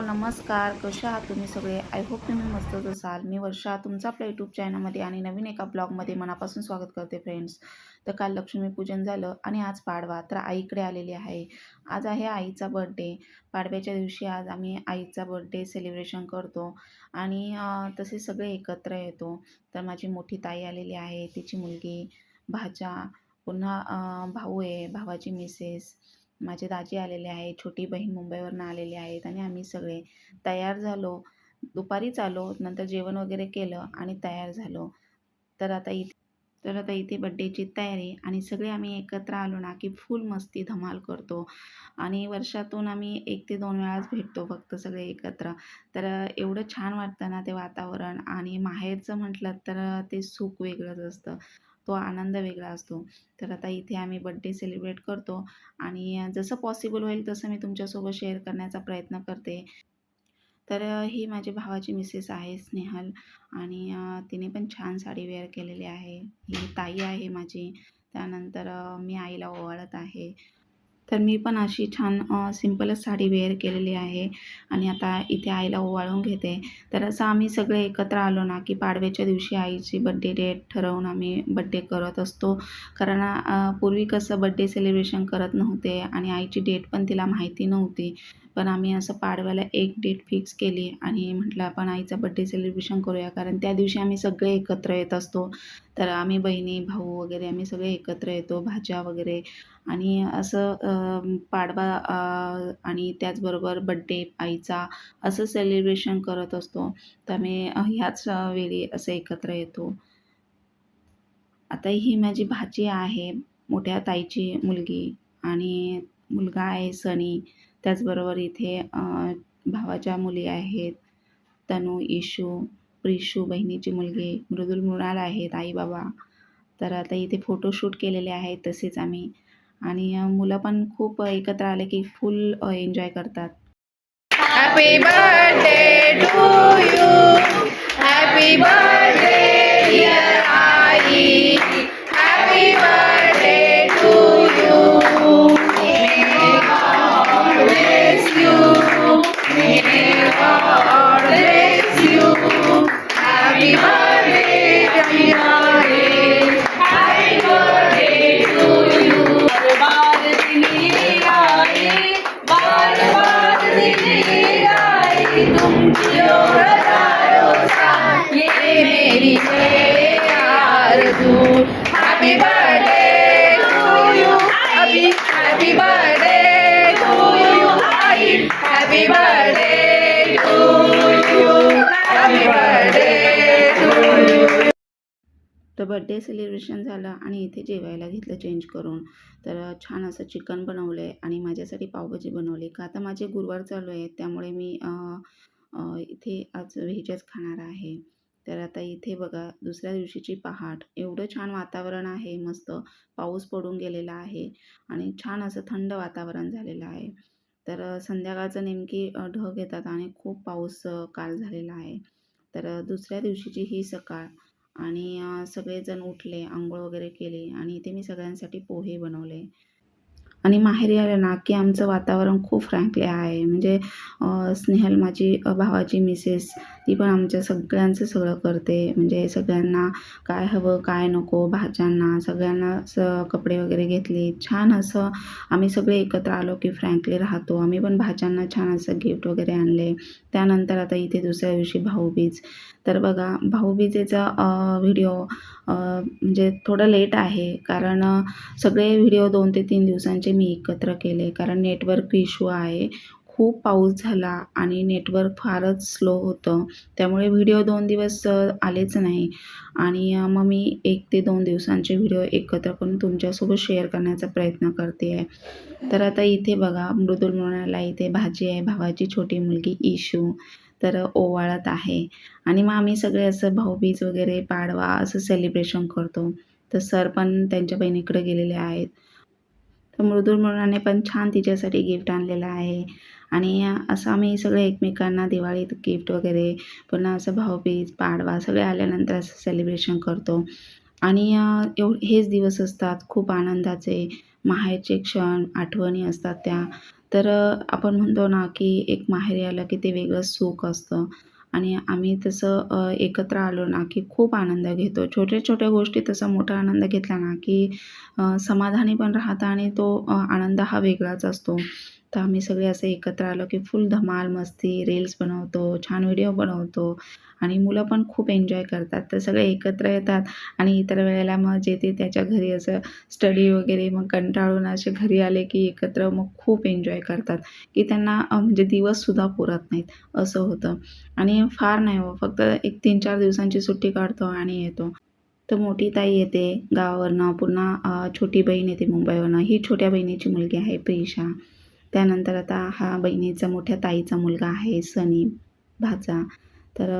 नमस्कार कशा आहात तुम्ही सगळे? आय होप तुम्ही मस्तच असाल. मी वर्षा तुमचा आपल्या यूट्यूब चॅनलमध्ये आणि नवीन एका ब्लॉगमध्ये मनापासून स्वागत करते फ्रेंड्स तर काल लक्ष्मीपूजन झालं आणि आज पाडवा. तर आईकडे आलेली आहे. आज आहे आईचा बर्थडे पाडव्याच्या दिवशी आज आम्ही आईचा बर्थडे सेलिब्रेशन करतो आणि तसे सगळे एकत्र येतो. तर माझी मोठी ताई आलेली आहे. तिची मुलगी भाच्या पुन्हा भाऊ आहे भावाची मिसेस माझे दाजी आलेले आहे छोटी बहीण मुंबईवरनं आलेली आहेत आणि आम्ही सगळे तयार झालो. दुपारीच आलो नंतर जेवण वगैरे केलं आणि तयार झालो. तर आता इथे तर आता इथे बड्डेची तयारी आणि सगळे आम्ही एकत्र आलो ना की फुल मस्ती धमाल करतो. आणि वर्षातून आम्ही एक ते दोन वेळाच भेटतो फक्त सगळे एकत्र. तर एवढं छान वाटतं ना ते वातावरण आणि माहेरचं म्हटलं तर ते सुख वेगळंच असतं. तो आनंद वेगळा असतो. तर आता इथे आम्ही बड्डे सेलिब्रेट करतो आणि जसं पॉसिबल होईल तसं मी तुमच्यासोबत शेअर करण्याचा प्रयत्न करते. तर ही माझ्या भावाची मिसेस आहे स्नेहल आणि तिने पण छान साडी वेअर केलेली आहे. ही ताई आहे माझी. त्यानंतर मी आईला ओवाळत आहे. तर मी पण अशी छान सिम्पलच साडी वेअर केलेली आहे आणि आता इथे आईला ओवाळून घेते. तर असं आम्ही सगळे एकत्र आलो ना की पाडव्याच्या दिवशी आईची बड्डे डेट ठरवून आम्ही बड्डे करत असतो. कारण पूर्वी कसं बड्डे सेलिब्रेशन करत नव्हते आणि आईची डेट पण तिला माहिती नव्हती. पण आम्ही असं पाडव्याला एक डेट फिक्स केली आणि म्हटलं आपण आईचा बड्डे सेलिब्रेशन करूया. कारण त्या दिवशी आम्ही सगळे एकत्र येत असतो. तर आम्ही बहिणी भाऊ वगैरे आम्ही सगळे एकत्र येतो भाज्या वगैरे. आणि असं पाडवा आणि त्याचबरोबर बड्डे आईचा असं सेलिब्रेशन करत असतो. तर आम्ही ह्याच वेळी असं एकत्र येतो. आता ही माझी भाची आहे मोठ्या ताईची मुलगी आणि मुलगा आहे सनी. त्याचबरोबर इथे भावाच्या मुली आहेत तनू इशू प्रिशू बहिणीची मुलगी मृदुल मृणाल आहेत आई बाबा. तर आता इथे फोटोशूट केलेले आहेत तसेच आम्ही. आणि मुलं पण खूप एकत्र आले की फुल एन्जॉय करतात. Happy birthday to you happy birthday, birthday celebration झालं आणि इथे जेवायला घेतलं चेंज करून. तर छान असं चिकन बनवलं आहे आणि माझ्यासाठी पावभाजी बनवली. का आता माझे गुरुवार चालू आहे त्यामुळे मी इथे आज व्हेजच खाणार आहे. तर आता इथे बघा दुसऱ्या दिवशीची पहाट. एवढं छान वातावरण आहे मस्त पाऊस पडून गेलेला आहे आणि छान असं थंड वातावरण झालेलं आहे. तर संध्याकाळचं नेमकी ढग येतात आणि खूप पाऊस काल झालेला आहे. तर दुसऱ्या दिवशीची ही सकाळ. आणि सगळेजण उठले आंघोळ वगैरे केली आणि इथे मी सगळ्यांसाठी पोहे बनवले. आणि माहेरी आलं ना की आमचं वातावरण खूप फ्रँकली आहे. म्हणजे स्नेहल माझी भावाची मिसेस ती पण आमच्या सगळ्यांचं सगळं करते. म्हणजे सगळ्यांना काय हवं काय नको भाज्यांना सगळ्यांना स कपडे वगैरे घेतले. छान असं आम्ही सगळे एकत्र आलो की फ्रँकली राहतो. आम्ही पण भाज्यांना छान असं गिफ्ट वगैरे आणले. त्यानंतर आता इथे दुसऱ्या दिवशी भाऊबीज तर बघा भाऊबीजेचा व्हिडिओ म्हणजे थोडं लेट आहे. कारण सगळे व्हिडिओ दोन ते तीन दिवसांचे मी एकत्र केले. कारण नेटवर्क इश्यू आहे. खूप पाऊस झाला आणि नेटवर्क फारच स्लो होतं. त्यामुळे व्हिडिओ दोन दिवस आलेच नाही. आणि मग मी एक ते दोन दिवसांचे व्हिडिओ एकत्र करून तुमच्यासोबत शेअर करण्याचा प्रयत्न करते आहे. तर आता इथे बघा मृदुल मृणाला इथे भाजी आहे. भावाची छोटी मुलगी इशू तर ओवाळत आहे. आणि मग आम्ही सगळे असं भाऊबीज वगैरे पाडवा असं सेलिब्रेशन करतो. तर सर पण त्यांच्या बहिणीकडे गेलेले आहेत. तर मृदुल मृणाने पण छान तिच्यासाठी गिफ्ट आणलेलं आहे. आणि असं आम्ही सगळे एकमेकांना दिवाळीत गिफ्ट वगैरे पुन्हा असं भाऊबीज पाडवा सगळे आल्यानंतर असं सेलिब्रेशन करतो. आणि एव हेच दिवस असतात खूप आनंदाचे माहेरचे क्षण आठवणी असतात त्या. तर आपण म्हणतो ना की एक माहेरी आलं की ते वेगळंच सुख असतं. आणि आम्ही तसं एकत्र आलो ना की खूप आनंद घेतो. छोट्या छोट्या गोष्टी तसा मोठा आनंद घेतला ना की समाधानी पण राहतं आणि तो आनंद हा वेगळाच असतो. तर आम्ही सगळे असे एकत्र आलो की फुल धमाल मस्ती रील्स बनवतो छान व्हिडिओ बनवतो आणि मुलं पण खूप एन्जॉय करतात. तर सगळे एकत्र येतात आणि इतर वेळेला मग जे ते त्याच्या घरी असं स्टडी वगैरे मग कंटाळून असे घरी आले की एकत्र मग खूप एन्जॉय करतात. की त्यांना म्हणजे दिवससुद्धा पुरत नाहीत. असं होतं. आणि फार नाही हो फक्त एक तीन चार दिवसांची सुट्टी काढतो आणि येतो. तर मोठी ताई येते गावावरनं. पुन्हा छोटी बहीण येते मुंबईवरनं. ही छोट्या बहिणीची मुलगी आहे प्रिशा. त्यानंतर आता हा बहिणीचा मोठ्या ताईचा मुलगा आहे सनी भाचा. तर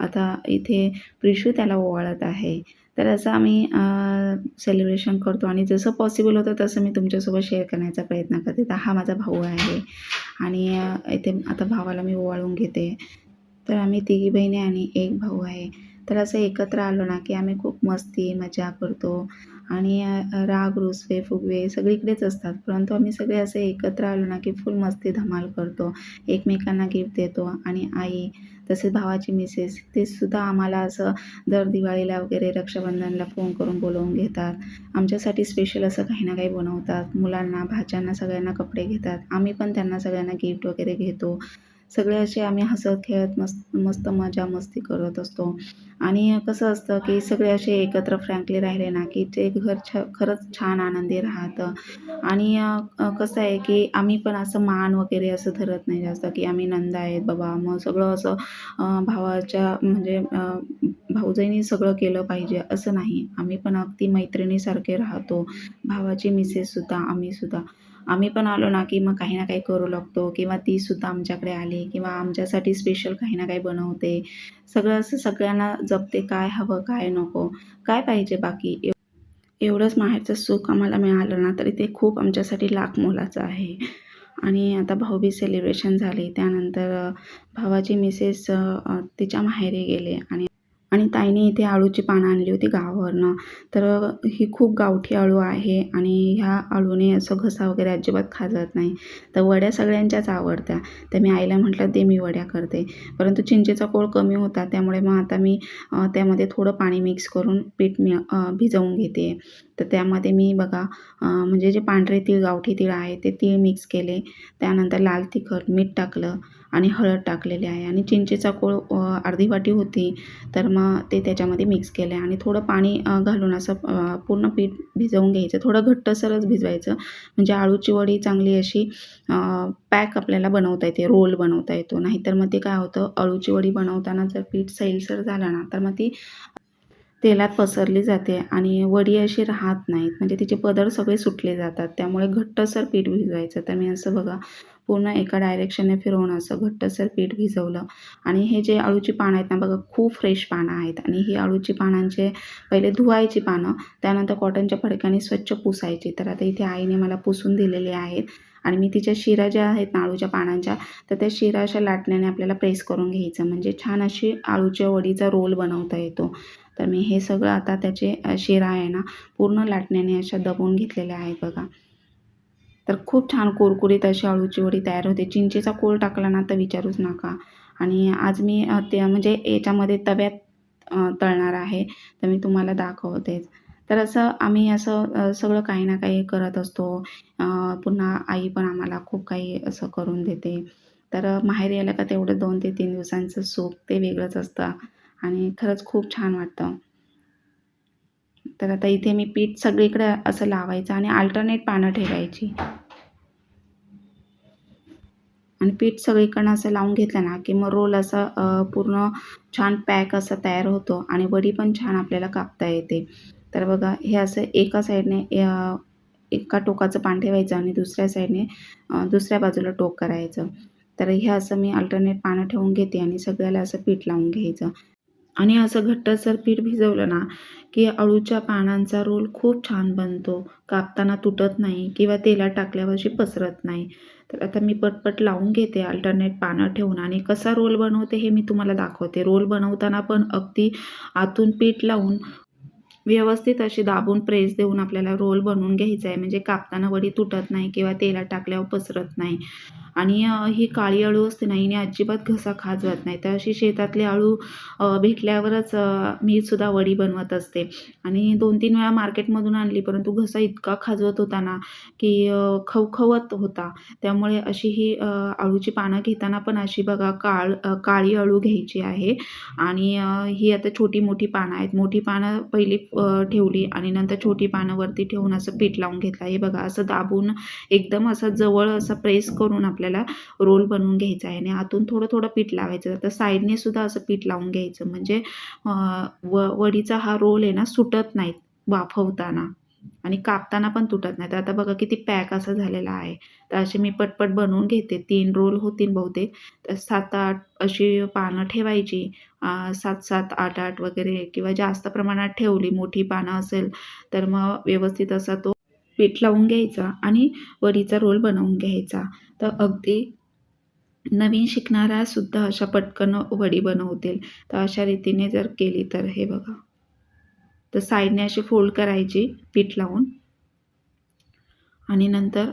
आता इथे प्रिशू त्याला ओवाळत आहे. तर असं आम्ही सेलिब्रेशन करतो आणि जसं पॉसिबल होतं तसं मी तुमच्यासोबत शेअर करण्याचा प्रयत्न करते. तर हा माझा भाऊ आहे आणि इथे आता भावाला मी ओवाळून घेते. तर आम्ही तिघी बहिणी आणि एक भाऊ आहे. तर असं एकत्र आलो ना की आम्ही खूप मस्ती मजा करतो. आणि राग रुसवे फुगवे सगळीकडेच असतात. परंतु आम्ही सगळे असे एकत्र आलो ना की फुल मस्ती धमाल करतो. एकमेकांना गिफ्ट देतो आणि आई तसेच भावाची मिसेस ते सुद्धा आम्हाला असं दर दिवाळीला वगैरे रक्षाबंधनला फोन करून बोलवून घेतात. आमच्यासाठी स्पेशल असं काही ना काही बनवतात. मुलांना भाच्यांना सगळ्यांना कपडे घेतात. आम्ही पण त्यांना सगळ्यांना गिफ्ट वगैरे घेतो. सगळे असे आम्ही हसत खेळत मस्त मस्त मजा मस्ती करत असतो. आणि कसं असतं की सगळे असे एकत्र फ्रँकली राहिले ना की ते घर छ खरंच छान आनंदी राहतं. आणि कसं आहे की आम्ही पण असं मान वगैरे असं धरत नाही जास्त की आम्ही नंदा आहेत बाबा मग सगळं असं भावाच्या म्हणजे भाऊजाईनी सगळं केलं पाहिजे असं नाही. आम्ही पण अगदी मैत्रिणीसारखे राहतो. भावाची मिसेससुद्धा आम्हीसुद्धा आम्ही पण आलो ना की मग काही ना काही करू लागतो किंवा तीसुद्धा आमच्याकडे आली किंवा आमच्यासाठी स्पेशल काही ना काही बनवते. सगळं असं सगळ्यांना जपते काय हवं काय नको काय पाहिजे बाकी? एव एवढंच माहेरचं सुख आम्हाला मिळालं ना तरी ते खूप आमच्यासाठी लाख मोलाचं आहे. आणि आता भाऊबी सेलिब्रेशन झाले त्यानंतर भावाची मिसेस तिच्या माहेरी गेले आणि आणि ताईने इथे अळूची पानं आणली होती गावावरनं. तर ही खूप गावठी अळू आहे आणि ह्या अळूने असं घसा वगैरे अजिबात खाजत नाही. तर वड्या सगळ्यांच्याच आवडत्या. तर मी आईला म्हटलं ते मी वड्या करते. परंतु चिंचेचा कोळ कमी होता त्यामुळे मग आता मी त्यामध्ये थोडं पाणी मिक्स करून पीठ मी भिजवून घेते. तर त्यामध्ये मी बघा म्हणजे जे पांढरे तीळ गावठी तीळ आहे ते तीळ मिक्स केले. त्यानंतर लाल तिखट मीठ टाकलं. आणि हळद टाकलेली आहे. आणि चिंचेचा कोळ अर्धी वाटी होती तर मग ते त्याच्यामध्ये मिक्स केलं आहे. आणि थोडं पाणी घालून असं पूर्ण पीठ भिजवून घ्यायचं. थोडं घट्टसरच भिजवायचं. म्हणजे आळूची वडी चांगली अशी पॅक आपल्याला बनवता येते. रोल बनवता येतो. नाहीतर मग ते काय होतं अळूची वडी बनवताना जर पीठ सैलसर झालं ना तर मग ती तेलात पसरली जाते आणि वडी अशी राहत नाहीत. म्हणजे तिचे पदर सगळे सुटले जातात. त्यामुळे घट्टसर पीठ भिजवायचं. तर मी असं बघा पूर्ण एका डायरेक्शनने फिरवून असं घट्टसर पीठ भिजवलं. आणि हे जे अळूची पानं आहेत ना बघा खूप फ्रेश पानं आहेत. आणि ही अळूची पानांचे पहिले धुवायची पानं त्यानंतर कॉटनच्या फडक्याने स्वच्छ पुसायची. तर आता इथे आईने मला पुसून दिलेले आहेत. आणि मी तिच्या शिरा ज्या आहेत ना अळूच्या पानांच्या तर त्या शिरा अशा लाटण्याने आपल्याला प्रेस करून घ्यायचं. म्हणजे छान अशी अळूच्या वडीचा रोल बनवता येतो. तर मी हे सगळं आता त्याचे शिरा आहे ना पूर्ण लाटण्याने अशा दबवून घेतलेल्या आहेत बघा. तर खूप छान कुरकुरीत अशी अळूची वडी तयार होते. चिंचेचा कोळ टाकला ना तर विचारूच नका. आणि आज मी त्या ते म्हणजे याच्यामध्ये तव्यात तळणार आहे तर मी तुम्हाला दाखवतेच तर असं आम्ही असं सगळं काही ना काही करत असतो. पुन्हा आई पण आम्हाला खूप काही असं करून देते. तर माहेर यायला का तेवढं दोन ते तीन दिवसांचं सुख ते वेगळंच असतं. आणि खरंच खूप छान वाटतं. तर आता इथे मी पीठ सगळीकडे असं लावायचं आणि अल्टरनेट पानं ठेवायची. आणि पीठ सगळीकडनं असं लावून घेतलं ना की मग रोल असा पूर्ण छान पॅक असा तयार होतो आणि वडी पण छान आपल्याला कापता येते. तर बघा हे असं एका साईडने एका टोकाचं पान ठेवायचं आणि दुसऱ्या साईडने दुसऱ्या बाजूला टोक करायचं. तर हे असं मी अल्टरनेट पानं ठेवून घेते आणि सगळ्याला असं पीठ लावून घ्यायचं. आणि असं घट्टसर पीठ भिजवलं ना की अळूच्या पानांचा रोल खूप छान बनतो. कापताना तुटत नाही किंवा तेलात टाकल्यावरशी पसरत नाही. तर आता मी पटपट लावून घेते अल्टरनेट पानं ठेवून. आणि कसा रोल बनवते हे मी तुम्हाला दाखवते. रोल बनवताना पण अगदी आतून पीठ लावून व्यवस्थित अशी दाबून प्रेस देऊन आपल्याला रोल बनवून घ्यायचा आहे म्हणजे कापताना वडी तुटत नाही किंवा तेलात टाकल्यावर पसरत नाही. आणि ही काळी अळू असते ना हिने अजिबात घसा खाजवत नाही. तर अशी शेतातली अळू भेटल्यावरच मी सुद्धा वडी बनवत असते. आणि दोन तीन वेळा मार्केटमधून आणली परंतु घसा इतका खाजवत होता ना की खवखवत होता. त्यामुळे अशी ही अळूची पानं घेताना पण अशी बघा काळ काळी अळू घ्यायची आहे. आणि ही आता छोटी मोठी पानं आहेत. मोठी पानं पहिली ठेवली आणि नंतर छोटी पानं वरती ठेवून असं पीठ लावून घेतलं. हे बघा असं दाबून एकदम असं जवळ असं प्रेस करून आपल्याला रोल बनवून घ्यायचा आहे आणि आतून थोडं थोडं पीठ लावायचं. तर साईडने सुद्धा असं पीठ लावून घ्यायचं. म्हणजे व वडीचा हा रोल आहे ना सुटत नाहीत वाफवताना. आणि कापताना पण तुटत नाही. तर आता बघा किती पॅक असा झालेला आहे. तर असे मी पटपट बनवून घेते. तीन रोल होतील बहुतेक. तर सात आठ अशी पानं ठेवायची. सात सात आठ आठ वगैरे किंवा जास्त प्रमाणात ठेवली मोठी पानं असेल तर मग व्यवस्थित असा तो पीठ लावून घ्यायचा आणि वडीचा रोल बनवून घ्यायचा. तर अगदी नवीन शिकणारा सुद्धा अशा पटकन वडी बनवतील. तर अशा रीतीने जर केली तर हे बघा. तर साईडने अशी फोल्ड करायची पीठ लावून. आणि नंतर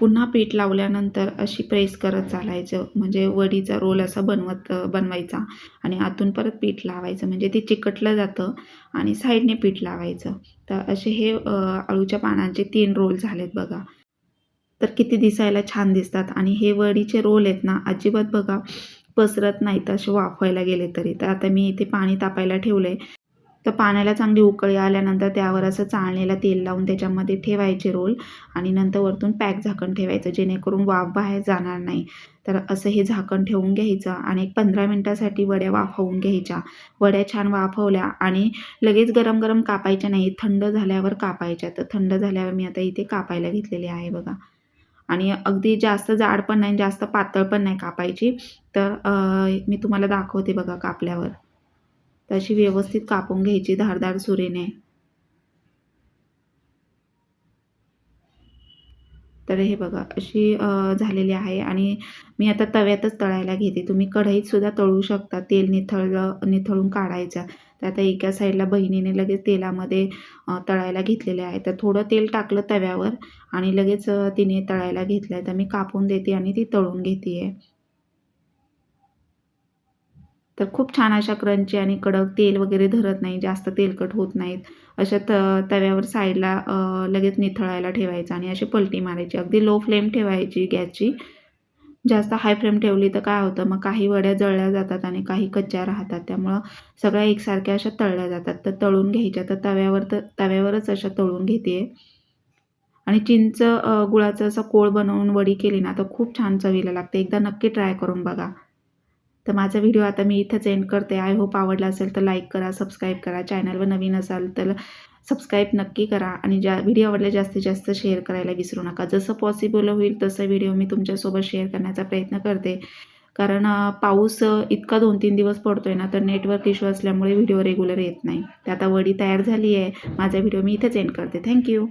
पुन्हा पीठ लावल्यानंतर अशी प्रेस करत चालायचं. म्हणजे वडीचा रोल असा बनवत बनवायचा. आणि आतून परत पीठ लावायचं. म्हणजे ते चिकटलं जातं आणि साईडने पीठ लावायचं. तर असे हे अळूच्या पानांचे तीन रोल झालेत बघा. तर किती दिसायला छान दिसतात. आणि हे वडीचे रोल आहेत ना अजिबात बघा पसरत नाहीत असे वाफवायला गेले तरी. तर आता मी इथे पाणी तापायला ठेवलं आहे तर पाण्याला चांगली उकळी आल्यानंतर त्यावर असं चाळणीला तेल लावून त्याच्यामध्ये ठेवायचे रोल आणि नंतर वरतून पॅक झाकण ठेवायचं जेणेकरून वाफ बाहेर जाणार नाही. तर असं हे झाकण ठेवून घ्यायचं आणि एक पंधरा मिनटासाठी वड्या वाफवून घ्यायच्या. वड्या छान वाफवल्या आणि लगेच गरम गरम कापायच्या नाही थंड झाल्यावर कापायच्या. तर थंड झाल्यावर मी आता इथे कापायला घेतलेली आहे बघा. आणि अगदी जास्त जाड पण नाही जास्त पातळ पण नाही कापायची. तर मी तुम्हाला दाखवते बघा कापल्यावर. तशी व्यवस्थित कापून घ्यायची धारदार सुरीने. तर हे बघा अशी झालेली आहे आणि मी आता तव्यातच तळायला घेते. तुम्ही कढईत सुद्धा तळू शकता. तेल निथळलं निथळून काढायचं. तर आता एका साईडला बहिणीने लगेच तेलामध्ये तळायला घेतलेले आहे. तर थोडं तेल टाकलं तव्यावर आणि लगेच तिने तळायला घेतलं आहे तर मी कापून देते आणि ती तळून घेते आहे तर खूप छान अशा क्रंची आणि कडक तेल वगैरे धरत नाही जास्त तेलकट होत नाहीत. अशा त तव्यावर साईडला लगेच निथळायला ठेवायचं आणि अशी पलटी मारायची. अगदी लो फ्लेम ठेवायची गॅसची. जास्त हाय फ्लेम ठेवली तर काय होतं मग काही वड्या जळल्या जातात आणि काही कच्च्या राहतात. त्यामुळं सगळ्या एकसारख्या अशा तळल्या जातात. तर तळून घ्यायच्या. तर तव्यावर तर तव्यावरच अशा तळून घेते आणि चिंच गुळाचं असं कोळ बनवून वडी केली ना तर खूप छान चवीला लागते. एकदा नक्की ट्राय करून बघा. तर माझा व्हिडिओ आता मी इथंच एंड करते. आय होप आवडला असेल तर लाईक करा सबस्क्राईब करा. चॅनलवर नवीन असाल तर सबस्क्राईब नक्की करा. आणि ज्या व्हिडिओ आवडले जास्तीत जास्त शेअर करायला विसरू नका. जसं पॉसिबल होईल तसं व्हिडिओ मी तुमच्यासोबत शेअर करण्याचा प्रयत्न करते. कारण पाऊस इतका दोन तीन दिवस पडतो आहे ना तर नेटवर्क इश्यू असल्यामुळे व्हिडिओ रेग्युलर येत नाही. तर आता वडी तयार झाली आहे माझा व्हिडिओ मी इथेच एंड करते. थँक्यू